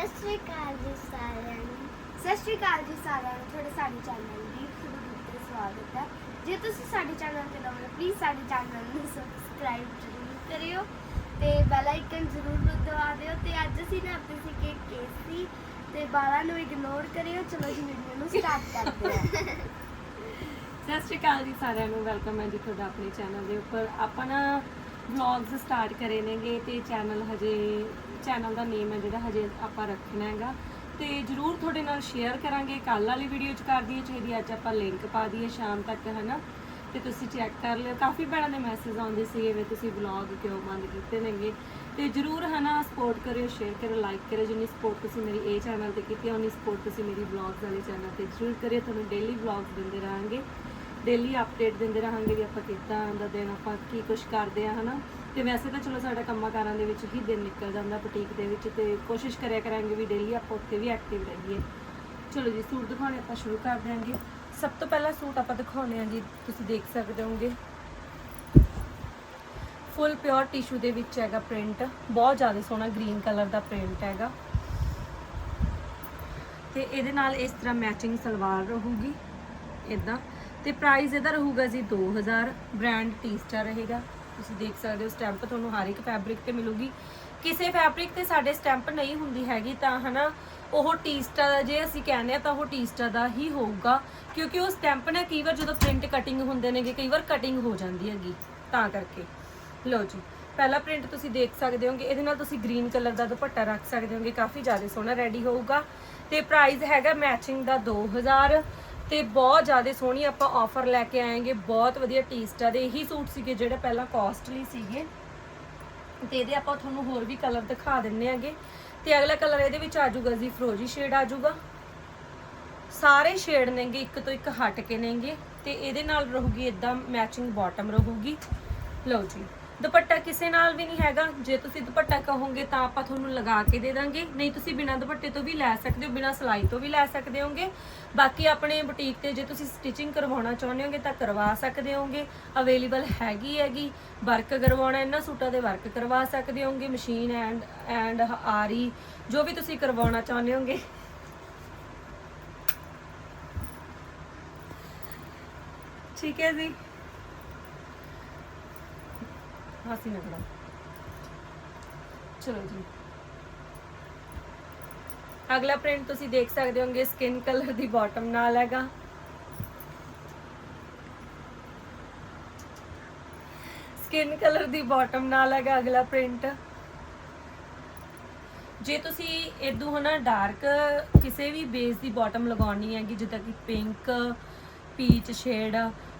ਸਤਿ ਸ਼੍ਰੀ ਅਕਾਲ ਜੀ ਸਾਰਿਆਂ ਨੂੰ। ਸਤਿ ਸ਼੍ਰੀ ਅਕਾਲ ਜੀ ਸਾਰਿਆਂ ਨੂੰ, ਤੁਹਾਡੇ ਸਾਡੇ ਚੈਨਲ ਦੀ ਤੁਹਾਡਾ ਸਵਾਗਤ ਹੈ। ਜੇ ਤੁਸੀਂ ਸਾਡੇ ਚੈਨਲ ਤੇ ਨਵੇਂ ਹੋ ਪਲੀਜ਼ ਸਾਡੇ ਚੈਨਲ ਨੂੰ ਸਬਸਕ੍ਰਾਈਬ ਜ਼ਰੂਰ ਕਰਿਓ ਤੇ ਬੈਲ ਆਈਕਨ ਜ਼ਰੂਰ ਦਬਾ ਦਿਓ ਤੇ ਅੱਜ ਅਸੀਂ ਨਾ ਆਪਣੇ ਸੀ ਕਿ ਕੇਸੀ ਤੇ ਬਾਲਾਂ ਨੂੰ ਇਗਨੋਰ ਕਰਿਓ। ਚਲੋ ਜੀ ਵੀਡੀਓ ਨੂੰ ਸਟਾਰਟ ਕਰਦੇ ਹਾਂ। ਸਤਿ ਸ਼੍ਰੀ ਅਕਾਲ ਜੀ ਸਾਰਿਆਂ ਨੂੰ। ਵੈਲਕਮ ਹੈ ਜੀ ਤੁਹਾਡਾ ਆਪਣੇ ਚੈਨਲ ਦੇ ਉੱਪਰ। ਆਪਣਾ ਵਲੌਗਸ ਸਟਾਰਟ ਕਰੇ ਨੇਗੇ ਤੇ ਚੈਨਲ ਹਜੇ ਚੈਨਲ ਦਾ ਨੇਮ ਹੈ ਜਿਹੜਾ ਹਜੇ ਆਪਾਂ ਰੱਖਣਾ ਹੈਗਾ। ਤੇ ਜਰੂਰ ਤੁਹਾਡੇ ਨਾਲ ਸ਼ੇਅਰ ਕਰਾਂਗੇ। ਕੱਲ ਵਾਲੀ ਵੀਡੀਓ ਚ ਕਰ ਦਈਏ ਚਾਹੀਦੀ ਅੱਜ ਆਪਾਂ ਲਿੰਕ ਪਾ ਦਈਏ ਸ਼ਾਮ ਤੱਕ, ਹਨਾ? ਤੇ ਤੁਸੀਂ ਚੈੱਕ ਕਰ ਲਿਓ। ਕਾਫੀ ਭੈਣਾਂ ਦੇ ਮੈਸੇਜ ਆਉਂਦੇ ਸੀਗੇ ਵੀ ਤੁਸੀਂ ਵਲੌਗ ਕਿਉਂ ਬੰਦ ਕੀਤੇ ਨੇਗੇ। ਤੇ ਜਰੂਰ, ਹਨਾ ਸਪੋਰਟ ਕਰਿਓ ਸ਼ੇਅਰ ਕਰਿਓ ਲਾਈਕ ਕਰਿਓ। ਜਿੰਨੀ ਸਪੋਰਟ ਤੁਸੀਂ ਮੇਰੀ ਇਹ ਚੈਨਲ ਤੇ ਕੀਤੀ ਹੈ, ਉਨੀ ਸਪੋਰਟ ਤੁਸੀਂ ਮੇਰੀ ਵਲੌਗਸ ਵਾਲੇ ਚੈਨਲ ਤੇ ਜਰੂਰ ਕਰਿਓ। ਤੁਹਾਨੂੰ ਡੇਲੀ ਵਲੌਗਸ ਦਿੰਦੇ ਰਹਾਂਗੇ। ਡੇਲੀ ਅਪਡੇਟ ਦਿੰਦੇ ਰਹਾਂਗੇ ਵੀ ਆਪਾਂ ਕਿੱਦਾਂ ਦਾ ਦਿਨ ਆਪਾਂ ਕੀ ਕੁਝ ਕਰਦੇ ਆ, ਹਨਾ? ਤੇ ਵੈਸੇ ਤਾਂ ਚਲੋ ਸਾਡਾ ਕੰਮਾਂ ਕਾਰਾਂ ਦੇ ਵਿੱਚ ਹੀ ਦਿਨ ਨਿਕਲ ਜਾਂਦਾ ਬੁਟੀਕ ਦੇ ਵਿੱਚ ਤੇ ਕੋਸ਼ਿਸ਼ ਕਰਿਆ ਕਰਾਂਗੇ ਵੀ ਡੇਲੀ ਆਪਾਂ ਉੱਥੇ ਵੀ ਐਕਟਿਵ ਰਹੀਏ। ਚਲੋ ਜੀ, ਸੂਟ ਦਿਖਾਉਣੇ ਆਪਾਂ ਸ਼ੁਰੂ ਕਰ ਦਿਆਂਗੇ। ਸਭ ਤੋਂ ਪਹਿਲਾਂ ਸੂਟ ਆਪਾਂ ਦਿਖਾਉਣੇ ਆ ਜੀ, ਤੁਸੀਂ ਦੇਖ ਸਕਦੇ ਹੋਗੇ ਫੁੱਲ ਪਿਓਰ ਟਿਸ਼ੂ ਦੇ ਵਿੱਚ ਹੈਗਾ ਪ੍ਰਿੰਟ ਬਹੁਤ ਜ਼ਿਆਦਾ ਸੋਹਣਾ ਗ੍ਰੀਨ ਕਲਰ ਦਾ ਪ੍ਰਿੰਟ ਹੈਗਾ। ਤੇ ਇਹਦੇ ਨਾਲ ਇਸ ਤਰ੍ਹਾਂ ਮੈਚਿੰਗ ਸਲਵਾਰ ਰਹੂਗੀ ਇਦਾਂ ਤੇ ਪ੍ਰਾਈਸ ਇਹਦਾ ਰਹੂਗਾ ਜੀ 2000 ਬ੍ਰਾਂਡ ਟੀ-ਸਟਾਰ ਰਹੇਗਾ। ਤੁਸੀਂ ਦੇਖ ਸਕਦੇ ਹੋ ਸਟੈਂਪ ਤੁਹਾਨੂੰ ਹਰ ਇੱਕ ਫੈਬਰਿਕ ਤੇ ਮਿਲੂਗੀ। ਕਿਸੇ ਫੈਬਰਿਕ ਤੇ ਸਾਡੇ ਸਟੈਂਪ ਨਹੀਂ ਹੁੰਦੀ ਹੈਗੀ ਤਾਂ ਹਨਾ, ਉਹ ਟੀ-ਸਟਾਰ ਜੇ ਅਸੀਂ ਕਹਿੰਦੇ ਆ ਤਾਂ ਉਹ ਟੀ-ਸਟਾਰ ਦਾ ਹੀ ਹੋਊਗਾ। ਕਿਉਂਕਿ ਉਹ ਸਟੈਂਪ ਨੇ ਕਈ ਵਾਰ ਜਦੋਂ ਪ੍ਰਿੰਟ ਕਟਿੰਗ ਹੁੰਦੇ ਨੇਗੇ, ਕਈ ਵਾਰ ਕਟਿੰਗ ਹੋ ਜਾਂਦੀ ਹੈਗੀ, ਤਾਂ ਕਰਕੇ। ਲਓ ਜੀ, ਪਹਿਲਾ ਪ੍ਰਿੰਟ ਤੁਸੀਂ ਦੇਖ ਸਕਦੇ ਹੋਗੇ, ਇਹਦੇ ਨਾਲ ਤੁਸੀਂ ਗ੍ਰੀਨ ਕਲਰ ਦਾ ਦੁਪੱਟਾ ਰੱਖ ਸਕਦੇ ਹੋਗੇ, ਕਾਫੀ ਜ਼ਿਆਦਾ ਸੋਹਣਾ ਰੈਡੀ ਹੋਊਗਾ। ਤੇ ਪ੍ਰਾਈਸ ਹੈਗਾ ਮੈਚਿੰਗ ਦਾ 2000 ਤੇ ਬਹੁਤ ਜ਼ਿਆਦਾ ਸੋਹਣੀ ਆਪਾਂ ਆਫਰ ਲੈ ਕੇ ਆਏਗੇ। ਬਹੁਤ ਵਧੀਆ ਟੇਸਟ ਆ ਦੇ। ਇਹੀ ਸੂਟ ਸੀਗੇ ਜਿਹੜੇ ਪਹਿਲਾਂ ਕਾਸਟਲੀ ਸੀਗੇ। ਤੇ ਇਹਦੇ ਆਪਾਂ ਤੁਹਾਨੂੰ ਹੋਰ ਵੀ ਕਲਰ ਦਿਖਾ ਦਿੰਨੇ ਆਗੇ। ਤੇ ਅਗਲਾ ਕਲਰ ਇਹਦੇ ਵਿੱਚ ਆ ਜਾਊਗਾ ਜੀ ਫਰੋਜੀ ਸ਼ੇਡ ਆ ਜਾਊਗਾ ਸਾਰੇ ਸ਼ੇਡ ਨੇਗੇ, ਇੱਕ ਤੋਂ ਇੱਕ ਹਟ ਕੇ ਨੇਗੇ। ਤੇ ਇਹਦੇ ਨਾਲ ਰਹੂਗੀ ਇਦਾਂ ਮੈਚਿੰਗ ਬਾਟਮ ਰਹੂਗੀ। ਲਓ ਜੀ। ਦੁਪੱਟਾ ਕਿਸੇ ਨਾਲ ਵੀ ਨਹੀਂ ਹੈਗਾ। ਜੇ ਤੁਸੀਂ ਦੁਪੱਟਾ ਕਹੋਗੇ ਤਾਂ ਆਪਾਂ ਤੁਹਾਨੂੰ ਲਗਾ ਕੇ ਦੇ ਦਾਂਗੇ। ਨਹੀਂ ਤੁਸੀਂ ਬਿਨਾਂ ਦੁਪੱਟੇ ਤੋਂ ਵੀ ਲੈ ਸਕਦੇ ਹੋ, ਬਿਨਾਂ ਸਿਲਾਈ ਤੋਂ ਵੀ ਲੈ ਸਕਦੇ ਹੋਗੇ। ਬਾਕੀ ਆਪਣੇ ਬੁਟੀਕ ਤੇ ਜੇ ਤੁਸੀਂ ਸਟਿਚਿੰਗ ਕਰਵਾਉਣਾ ਚਾਹੁੰਦੇ ਹੋਗੇ ਤਾਂ ਕਰਵਾ ਸਕਦੇ ਹੋਗੇ। ਅਵੇਲੇਬਲ ਹੈਗੀ ਹੈਗੀ ਵਰਕ ਕਰਵਾਉਣਾ, ਇਹਨਾਂ ਸੂਟਾਂ ਦੇ ਵਰਕ ਕਰਵਾ ਸਕਦੇ ਹੋਗੇ। ਮਸ਼ੀਨ ਐਂਡ ਐਂਡ ਆਰੀ, ਜੋ ਵੀ ਤੁਸੀਂ ਕਰਵਾਉਣਾ ਚਾਹੁੰਦੇ ਹੋਗੇ। ਠੀਕ ਹੈ ਜੀ। ਹਾਸੀ ਨਾ ਕਰੋ ਚਲੋ ਜੀ। ਅਗਲਾ ਪ੍ਰਿੰਟ ਤੁਸੀਂ ਦੇਖ ਸਕਦੇ ਹੋਗੇ ਸਕਿਨ ਕਲਰ ਦੀ ਬਾਟਮ ਨਾਲ ਹੈਗਾ। ਸਕਿਨ ਕਲਰ ਦੀ ਬਾਟਮ ਨਾਲ ਹੈਗਾ ਅਗਲਾ ਪ੍ਰਿੰਟ ਜੇ ਤੁਸੀਂ ਇਦੋਂ ਹਨਾ ਡਾਰਕ ਕਿਸੇ ਵੀ ਬੇਸ ਦੀ ਬਾਟਮ ਲਗਾਉਣੀ ਹੈਗੀ, ਜਿੱਦਾਂ ਕਿ ਪਿੰਕ ਪੀਚ ਸ਼ੇਡ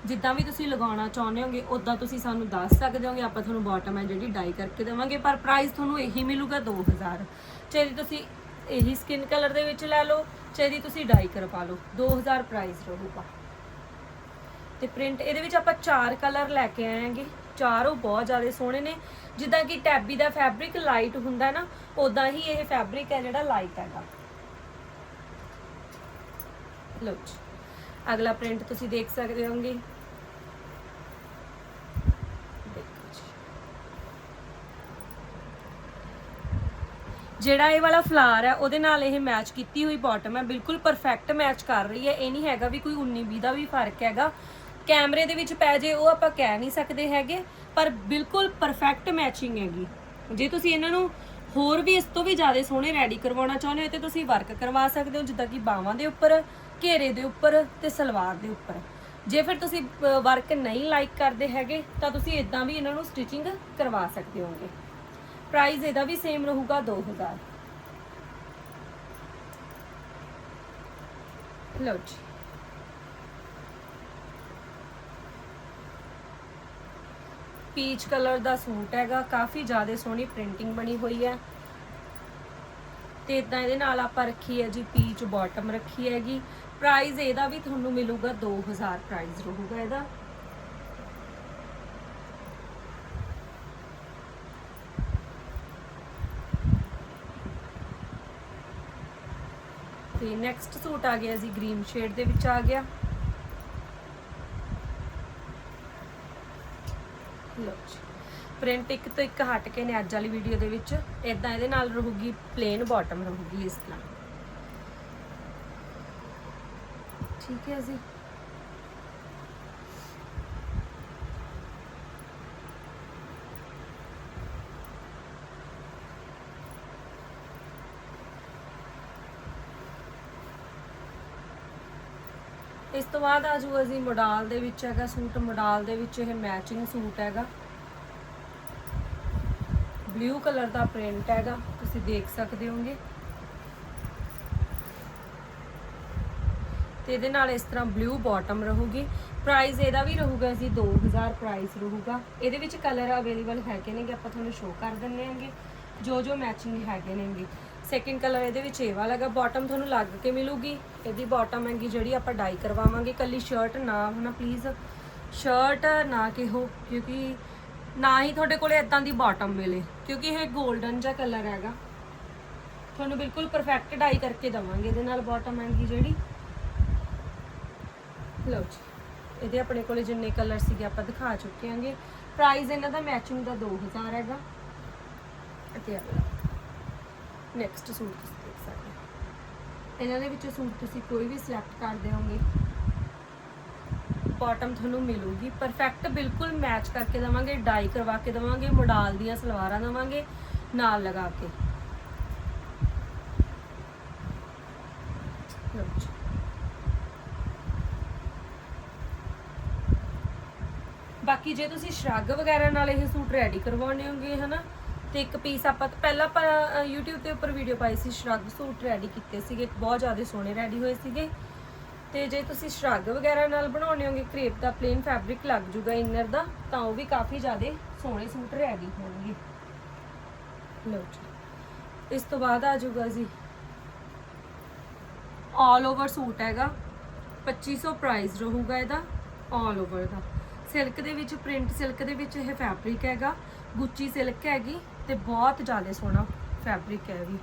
ਜਿੱਦਾਂ ਵੀ ਤੁਸੀਂ ਲਗਾਉਣਾ ਚਾਹੁੰਦੇ ਹੋਗੇ ਉਦਾਂ ਤੁਸੀਂ ਸਾਨੂੰ ਦੱਸ ਸਕਦੇ ਹੋਗੇ, ਆਪਾਂ ਤੁਹਾਨੂੰ ਬਾਟਮ ਹੈ ਜਿਹੜੀ ਡਾਈ ਕਰਕੇ ਦੇਵਾਂਗੇ, ਪਰ ਪ੍ਰਾਈਸ ਤੁਹਾਨੂੰ ਇਹੀ ਮਿਲੂਗਾ 2000 ਚਾਹੇ ਤੁਸੀਂ ਇਹੀ ਸਕਿਨ ਕਲਰ ਦੇ ਵਿੱਚ ਲੈ ਲਓ ਚਾਹੇ ਤੁਸੀਂ ਡਾਈ ਕਰਵਾ ਲਓ 2000 ਪ੍ਰਾਈਸ ਰਹੂਗਾ। ਤੇ ਪ੍ਰਿੰਟ ਇਹਦੇ ਵਿੱਚ ਆਪਾਂ ਚਾਰ ਕਲਰ ਲੈ ਕੇ ਆਏਾਂਗੇ ਚਾਰ ਉਹ ਬਹੁਤ ਜ਼ਿਆਦਾ ਸੋਹਣੇ ਨੇ, ਜਿੱਦਾਂ ਕਿ ਟੈਬੀ ਦਾ ਫੈਬਰਿਕ ਲਾਈਟ ਹੁੰਦਾ ਨਾ ਉਦਾਂ ਹੀ ਇਹ ਫੈਬਰਿਕ ਹੈ ਜਿਹੜਾ ਲਾਈਟ ਹੈਗਾ। ਲਓ ਜੀ। ਅਗਲਾ ਪ੍ਰਿੰਟ ਤੁਸੀਂ ਦੇਖ ਸਕਦੇ ਹੋਗੇ ਜਿਹੜਾ ਇਹ ਵਾਲਾ ਫਲਾਰ ਹੈ, ਉਹਦੇ ਨਾਲ ਇਹ ਮੈਚ ਕੀਤੀ ਹੋਈ ਬਾਟਮ ਹੈ। ਬਿਲਕੁਲ ਪਰਫੈਕਟ ਮੈਚ ਕਰ ਰਹੀ ਹੈ। ਇਹ ਨਹੀਂ ਹੈਗਾ ਵੀ ਕੋਈ 19 20 ਦਾ ਵੀ ਫ਼ਰਕ ਹੈਗਾ। ਕੈਮਰੇ ਦੇ ਵਿੱਚ ਪੈ ਜੇ ਉਹ ਆਪਾਂ ਕਹਿ ਨਹੀਂ ਸਕਦੇ ਹੈਗੇ, ਪਰ ਬਿਲਕੁਲ ਪਰਫੈਕਟ ਮੈਚਿੰਗ ਹੈਗੀ। ਜੇ ਤੁਸੀਂ ਇਹਨਾਂ ਨੂੰ ਹੋਰ ਵੀ ਇਸ ਤੋਂ ਵੀ ਜ਼ਿਆਦਾ ਸੋਹਣੇ ਰੈਡੀ ਕਰਵਾਉਣਾ ਚਾਹੁੰਦੇ ਹੋ ਤੇ ਤੁਸੀਂ ਵਰਕ ਕਰਵਾ ਸਕਦੇ ਹੋ, ਜਿੱਦਾਂ ਕਿ ਬਾਹਾਂ ਦੇ ਉੱਪਰ ਘੇਰੇ ਦੇ ਉੱਪਰ ਤੇ ਸਲਵਾਰ ਦੇ ਉੱਪਰ। ਜੇ ਫਿਰ ਤੁਸੀਂ ਵਰਕ ਨਹੀਂ ਲਾਈਕ ਕਰਦੇ ਹੈਗੇ, ਤਾਂ ਤੁਸੀਂ ਇਦਾਂ ਵੀ ਇਹਨਾਂ ਨੂੰ ਸਟਿਚਿੰਗ ਕਰਵਾ ਸਕਦੇ ਹੋਗੇ। ਪ੍ਰਾਈਸ ਇਹਦਾ ਵੀ ਸੇਮ ਰਹੂਗਾ 2000 ਲਓ ਜੀ। ਪੀਚ ਕਲਰ ਦਾ ਸੂਟ ਹੈਗਾ, ਕਾਫੀ ਜ਼ਿਆਦਾ ਸੋਹਣੀ ਪ੍ਰਿੰਟਿੰਗ ਬਣੀ ਹੋਈ ਹੈ। ਤੇ ਇਦਾਂ ਇਹਦੇ ਨਾਲ ਆਪਾਂ ਰੱਖੀ ਹੈ ਜੀ ਪੀਚ ਬਾਟਮ ਰੱਖੀ ਹੈਗੀ। ਪ੍ਰਾਈਸ ਇਹਦਾ ਵੀ ਤੁਹਾਨੂੰ ਮਿਲੂਗਾ 2000 ਪ੍ਰਾਈਸ ਰਹੂਗਾ ਇਹਦਾ। ਤੇ ਨੈਕਸਟ ਸੂਟ ਆ ਗਿਆ ਜੀ ਗ੍ਰੀਨ ਸ਼ੇਡ ਦੇ ਵਿੱਚ ਆ ਗਿਆ। ਲਓ ਜੀ। ਪ੍ਰਿੰਟ ਇੱਕ ਤੋਂ ਇੱਕ ਹਟ ਕੇ ਨੇ ਅੱਜ ਵਾਲੀ ਵੀਡੀਓ ਦੇ ਵਿੱਚ ਇਦਾਂ ਇਹਦੇ ਨਾਲ ਰਹੂਗੀ ਪਲੇਨ ਬਾਟਮ ਰਹੂਗੀ ਇਸ ਤਰ੍ਹਾਂ। ਠੀਕ ਹੈ ਜੀ। ਇਸ ਤੋਂ ਬਾਅਦ ਆ ਜਾਊਗਾ ਜੀ ਮੋਡਾਲ ਦੇ ਵਿੱਚ ਹੈਗਾ ਸੂਟ ਮੋਡਾਲ ਦੇ ਵਿੱਚ ਇਹ ਮੈਚਿੰਗ ਸੂਟ ਹੈਗਾ। ਬਲੂ ਕਲਰ ਦਾ ਪ੍ਰਿੰਟ ਹੈਗਾ, ਤੁਸੀਂ ਦੇਖ ਸਕਦੇ ਹੋਗੇ। ਤੇ ਇਹਦੇ ਨਾਲ ਇਸ ਤਰ੍ਹਾਂ ਬਲੂ ਬਾਟਮ ਰਹੂਗੀ। ਪ੍ਰਾਈਸ ਇਹਦਾ ਵੀ ਰਹੂਗਾ, ਜੀ 2000 ਪ੍ਰਾਈਸ ਰਹੂਗਾ। ਇਹਦੇ ਵਿੱਚ ਕਲਰ ਅਵੇਲੇਬਲ ਹੈਗੇ ਨੇਗੇ, ਆਪਾਂ ਤੁਹਾਨੂੰ ਸ਼ੋਅ ਕਰ ਦਿੰਨੇ ਆਂਗੇ ਜੋ ਜੋ ਮੈਚਿੰਗ ਹੈਗੇ ਨੇਗੇ। ਸੈਕਿੰਡ ਕਲਰ ਇਹਦੇ ਵਿੱਚ ਇਹ ਵਾਲਾ ਹੈਗਾ ਬਾਟਮ ਤੁਹਾਨੂੰ ਲੱਗ ਕੇ ਮਿਲੂਗੀ। ਇਹਦੀ ਬਾਟਮ ਹੈਗੀ ਜਿਹੜੀ ਆਪਾਂ ਡਾਈ ਕਰਵਾਵਾਂਗੇ। ਕੱਲੀ ਸ਼ਰਟ ਨਾ, ਹੋਣਾ ਪਲੀਜ਼ ਸ਼ਰਟ ਨਾ ਕਿਹੋ, ਕਿਉਂਕਿ ਨਾ ਹੀ ਤੁਹਾਡੇ ਕੋਲੇ ਇਦਾਂ ਦੀ ਬਾਟਮ ਮਿਲੇ, ਕਿਉਂਕਿ ਇਹ 골ਡਨ ਜਿਹਾ ਕਲਰ ਹੈਗਾ। ਤੁਹਾਨੂੰ ਬਿਲਕੁਲ ਪਰਫੈਕਟ ਡਾਈ ਕਰਕੇ ਦਵਾਂਗੇ ਇਹਦੇ ਨਾਲ ਬਾਟਮ ਹੈਗੀ ਜਿਹੜੀ। ਲਓ ਜੀ, ਇਹਦੇ ਆਪਣੇ ਕੋਲੇ ਜਿੰਨੇ ਕਲਰ ਸੀਗੇ ਆਪਾਂ ਦਿਖਾ ਚੁੱਕੇ ਹਾਂਗੇ। ਪ੍ਰਾਈਸ ਇਹਨਾਂ ਦਾ ਮੈਚਿੰਗ ਦਾ 2000 ਹੈਗਾ। ਅਤੇ ਆ ਨੈਕਸਟ ਸੂਟ ਤੁਸੀਂ ਦੇਖ ਸਕਦੇ ਹੋ। ਇਹਨਾਂ ਦੇ ਵਿੱਚੋਂ ਸੂਟ ਤੁਸੀਂ ਕੋਈ ਵੀ ਸਿਲੈਕਟ ਕਰਦੇ ਹੋਗੇ ਬਾਟਮ ਤੁਹਾਨੂੰ ਮਿਲੂਗੀ। ਪਰਫੈਕਟ ਬਿਲਕੁਲ ਮੈਚ ਕਰਕੇ ਦਵਾਂਗੇ ਡਾਈ ਕਰਵਾ ਕੇ ਦਵਾਂਗੇ ਮੋਡਾਲ ਦੀਆਂ ਸਲਵਾਰਾਂ ਦਵਾਂਗੇ ਨਾਲ ਲਗਾ ਕੇ। ਬਾਕੀ ਜੇ ਤੁਸੀਂ ਸ਼ਰੱਗ ਵਗੈਰਾ ਨਾਲ ਇਹ ਸੂਟ ਰੈਡੀ ਕਰਵਾਉਣੇ ਹੋਗੇ ਹਨਾ ਤੇ ਇੱਕ ਪੀਸ ਆਪਾਂ ਪਹਿਲਾਂ ਆਪਾਂ ਅ, YouTube ਤੇ ਉੱਪਰ ਵੀਡੀਓ ਪਾਈ ਸੀ ਸ਼ਰੱਗ ਸੂਟ ਰੈਡੀ ਕੀਤੇ ਸੀਗੇ ਬਹੁਤ ਜ਼ਿਆਦਾ ਸੋਹਣੇ ਰੈਡੀ ਹੋਏ ਸੀਗੇ। ਤੇ ਜੇ ਤੁਸੀਂ ਸ਼ਰੱਗ ਵਗੈਰਾ ਨਾਲ ਬਣਾਉਣੇ ਹੋਗੇ, ਕ੍ਰੇਪ ਦਾ ਪਲੇਨ ਫੈਬਰਿਕ ਲੱਗ ਜੂਗਾ ਇਨਰ ਦਾ, ਤਾਂ ਉਹ ਵੀ ਕਾਫੀ ਜ਼ਿਆਦਾ ਸੋਹਣੇ ਸੂਟ ਰੈਡੀ ਹੋਣਗੇ। ਲਓ ਜੀ, ਇਸ ਤੋਂ ਬਾਅਦ ਆ ਜੂਗਾ ਜੀ। ਆਲ ਓਵਰ ਸੂਟ ਹੈਗਾ। 2500 ਪ੍ਰਾਈਸ ਰਹੂਗਾ ਇਹਦਾ ਆਲ ਓਵਰ ਦਾ। ਸਿਲਕ ਦੇ ਵਿੱਚ ਪ੍ਰਿੰਟ ਸਿਲਕ ਦੇ ਵਿੱਚ ਇਹ ਫੈਬਰਿਕ ਹੈਗਾ। ਗੁੱਚੀ ਸਿਲਕ ਹੈਗੀ ਤੇ ਬਹੁਤ ਜ਼ਿਆਦਾ ਸੋਹਣਾ ਫੈਬਰਿਕ ਹੈ ਇਹ ਵੀ।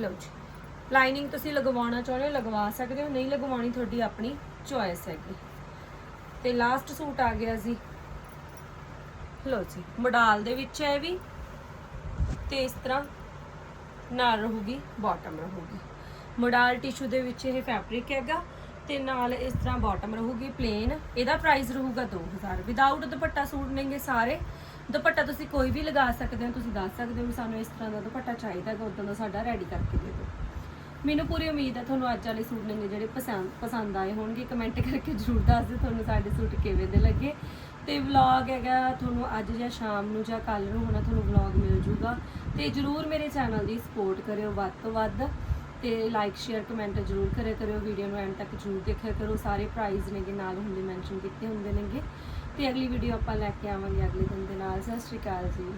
ਲਓ ਜੀ। ਲਾਈਨਿੰਗ ਤੁਸੀਂ ਲਗਵਾਉਣਾ ਚਾਹੁੰਦੇ ਹੋ, ਲਗਵਾ ਸਕਦੇ ਹੋ, ਨਹੀਂ ਲਗਵਾਉਣੀ ਤੁਹਾਡੀ ਆਪਣੀ ਚੋਇਸ ਹੈਗੀ। ਤੇ ਲਾਸਟ ਸੂਟ ਆ ਗਿਆ ਜੀ। ਲਓ ਜੀ ਮੋਡਾਲ ਦੇ ਵਿੱਚ ਹੈ ਵੀ। ਤੇ ਇਸ ਤਰ੍ਹਾਂ ਨਾਲ ਰਹੂਗੀ ਬਾਟਮ ਰਹੂਗੀ। ਮੋਡਾਲ ਟਿਸ਼ੂ ਦੇ ਵਿੱਚ ਇਹ ਫੈਬਰਿਕ ਹੈਗਾ ਤੇ ਨਾਲ ਇਸ ਤਰ੍ਹਾਂ ਬਾਟਮ ਰਹੂਗੀ ਪਲੇਨ ਇਹਦਾ ਪ੍ਰਾਈਸ ਰਹੂਗਾ 2000 ਵਿਦਆਊਟ ਦੁਪੱਟਾ ਸੂਟ ਨੇਗੇ ਸਾਰੇ। ਦੁਪੱਟਾ ਤੁਸੀਂ ਕੋਈ ਵੀ ਲਗਾ ਸਕਦੇ ਹੋ, ਤੁਸੀਂ ਦੱਸ ਸਕਦੇ ਹੋ ਵੀ ਸਾਨੂੰ ਇਸ ਤਰ੍ਹਾਂ ਦਾ ਦੁਪੱਟਾ ਚਾਹੀਦਾ ਹੈ ਉਦੋਂ ਦਾ ਸਾਡਾ ਰੈਡੀ ਕਰਕੇ ਦੇ ਦਿਓ। ਮੈਨੂੰ ਪੂਰੀ ਉਮੀਦ ਹੈ ਤੁਹਾਨੂੰ ਅੱਜ ਵਾਲੇ ਸੂਟ ਨੇ ਜਿਹੜੇ ਪਸੰਦ ਪਸੰਦ ਆਏ ਹੋਣਗੇ ਕਮੈਂਟ ਕਰਕੇ ਜਰੂਰ ਦੱਸ ਦਿਓ ਤੁਹਾਨੂੰ ਸਾਡੇ ਸੂਟ ਕਿਵੇਂ ਦੇ ਲੱਗੇ। ਤੇ ਵਲੌਗ ਹੈਗਾ ਤੁਹਾਨੂੰ ਅੱਜ ਜਾਂ ਸ਼ਾਮ ਨੂੰ ਜਾਂ ਕੱਲ ਨੂੰ ਹੋਣਾ ਤੁਹਾਨੂੰ ਵਲੌਗ ਮਿਲ ਜੂਗਾ। ਤੇ ਜਰੂਰ ਮੇਰੇ ਚੈਨਲ ਦੀ ਸਪੋਰਟ ਕਰਿਓ ਵੱਧ ਤੋਂ ਵੱਧ ਤੇ ਲਾਈਕ ਸ਼ੇਅਰ ਕਮੈਂਟ ਜਰੂਰ ਕਰਿਆ ਕਰਿਓ। ਵੀਡੀਓ ਨੂੰ ਐਂਡ ਤੱਕ ਜਰੂਰ ਦੇਖਿਆ ਕਰੋ। ਸਾਰੇ ਪ੍ਰਾਈਜ਼ ਨੇਗੇ, ਨਾਲ ਹੁੰਦੇ ਮੈਂਸ਼ਨ ਕੀਤੇ ਹੁੰਦੇ ਨੇਗੇ। ਤੇ ਅਗਲੀ ਵੀਡੀਓ ਆਪਾਂ ਲੈ ਕੇ ਆਵਾਂਗੇ ਅਗਲੇ ਦਿਨ ਦੇ ਨਾਲ। ਸਤਿ ਸ਼੍ਰੀ ਅਕਾਲ ਜੀ।